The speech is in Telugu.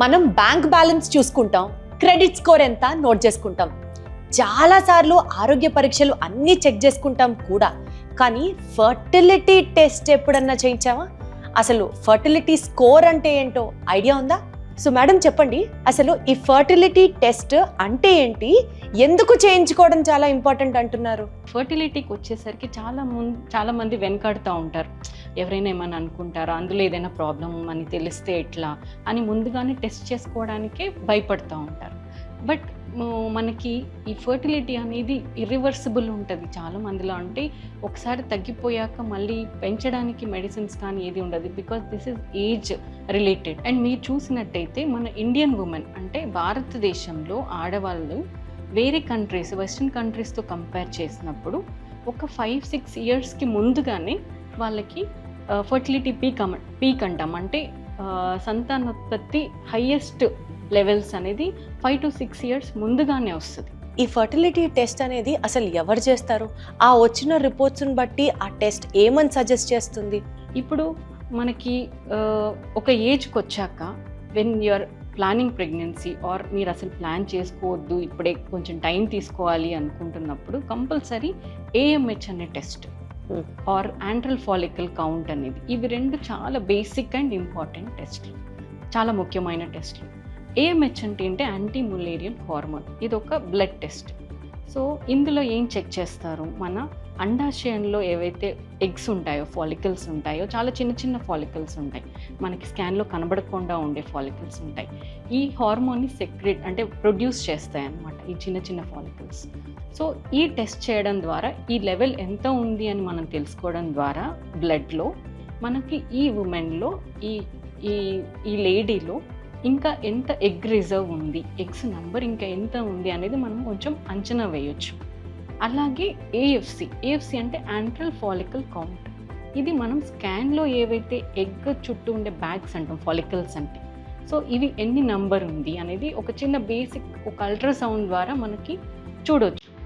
మనం బ్యాంక్ బ్యాలెన్స్ చూసుకుంటాం క్రెడిట్ స్కోర్ ఎంత నోట్ చేసుకుంటాం. చాలాసార్లు ఆరోగ్య పరీక్షలు అన్నీ చెక్ చేసుకుంటాం కూడా. కానీ ఫర్టిలిటీ టెస్ట్ ఎప్పుడన్నా చేయించావా? అసలు ఫర్టిలిటీ స్కోర్ అంటే ఏంటో ఐడియా ఉందా? సో మేడం చెప్పండి అసలు ఈ ఫర్టిలిటీ టెస్ట్ అంటే ఏంటి? ఎందుకు చేయించుకోవడం చాలా ఇంపార్టెంట్ అంటున్నారు? ఫర్టిలిటీకి వచ్చేసరికి చాలా ముందు చాలా మంది వెనకాడుతూ ఉంటారు. ఎవరైనా ఏమైనా అనుకుంటారా? అందులో ఏదైనా ప్రాబ్లం అని తెలిస్తే ఎట్లా? అని ముందుగానే టెస్ట్ చేసుకోవడానికే భయపడుతూ ఉంటారు. బట్ మనకి ఈ ఫర్టిలిటీ అనేది ఇర్రివర్సిబుల్ ఉంటుంది చాలా మందిలో. అంటే ఒకసారి తగ్గిపోయాక మళ్ళీ పెంచడానికి మెడిసిన్స్ కానీ ఏది ఉండదు. Because this is age related and మీరు చూసినట్టయితే మన ఇండియన్ ఉమెన్ అంటే భారతదేశంలో ఆడవాళ్ళు వేరే కంట్రీస్ వెస్ట్రన్ కంట్రీస్తో కంపేర్ చేసినప్పుడు ఒక ఫైవ్ సిక్స్ ఇయర్స్కి ముందుగానే వాళ్ళకి uh, ఫర్టిలిటీ పీక్ అమ పీక్ అంటాం. అంటే uh, సంతానోత్పత్తి హయ్యెస్ట్ లెవెల్స్ అనేది ఫైవ్ టు సిక్స్ ఇయర్స్ ముందుగానే వస్తుంది. ఈ ఫర్టిలిటీ టెస్ట్ అనేది అసలు ఎవరు చేస్తారు? ఆ వచ్చిన రిపోర్ట్స్ని బట్టి ఆ టెస్ట్ ఏమని సజెస్ట్ చేస్తుంది? ఇప్పుడు మనకి ఒక ఏజ్కి వచ్చాక when you're planning pregnancy or మీరు అసలు ప్లాన్ చేసుకోవద్దు ఇప్పుడే కొంచెం టైం తీసుకోవాలి అనుకుంటున్నప్పుడు కంపల్సరీ ఏఎంహెచ్ అనే test. Or antral follicle count అనేది. ఇవి రెండు చాలా బేసిక్ అండ్ ఇంపార్టెంట్ టెస్ట్లు చాలా ముఖ్యమైన టెస్ట్లు ఏఎంహెచ్ అంటే ఏంటి యాంటీ ములేరియన్ హార్మోన్ ఇది ఒక బ్లడ్ టెస్ట్ సో ఇందులో ఏం చెక్ చేస్తారు? మన అండాశయంలో ఏవైతే ఎగ్స్ ఉంటాయో ఫాలికల్స్ ఉంటాయో చాలా చిన్న చిన్న ఫాలికల్స్ ఉంటాయి. మనకి స్కాన్లో కనబడకుండా ఉండే ఫాలికల్స్ ఉంటాయి. ఈ హార్మోన్ని సెక్రెట్ అంటే ప్రొడ్యూస్ చేస్తాయి అన్నమాట ఈ చిన్న చిన్న ఫాలికల్స్ సో ఈ టెస్ట్ చేయడం ద్వారా ఈ లెవెల్ ఎంత ఉంది అని మనం తెలుసుకోవడం ద్వారా బ్లడ్లో మనకి ఈ ఉమెన్లో ఈ ఈ ఈ లేడీలో ఇంకా ఎంత ఎగ్ రిజర్వ్ ఉంది ఎగ్స్ నంబర్ ఇంకా ఎంత ఉంది అనేది మనం కొంచెం అంచనా వేయొచ్చు. అలాగే ఏఎఫ్సి ఏఎఫ్సి అంటే యాంట్రల్ ఫాలికల్ కౌంట్. ఇది మనం స్కాన్లో ఏవైతే ఎగ్ చుట్టూ ఉండే బ్యాగ్స్ అంటాం ఫాలికల్స్ అంటే. సో ఇవి ఎన్ని నంబర్ ఉంది అనేది ఒక చిన్న బేసిక్ ఒక అల్ట్రాసౌండ్ ద్వారా మనకి చూడొచ్చు.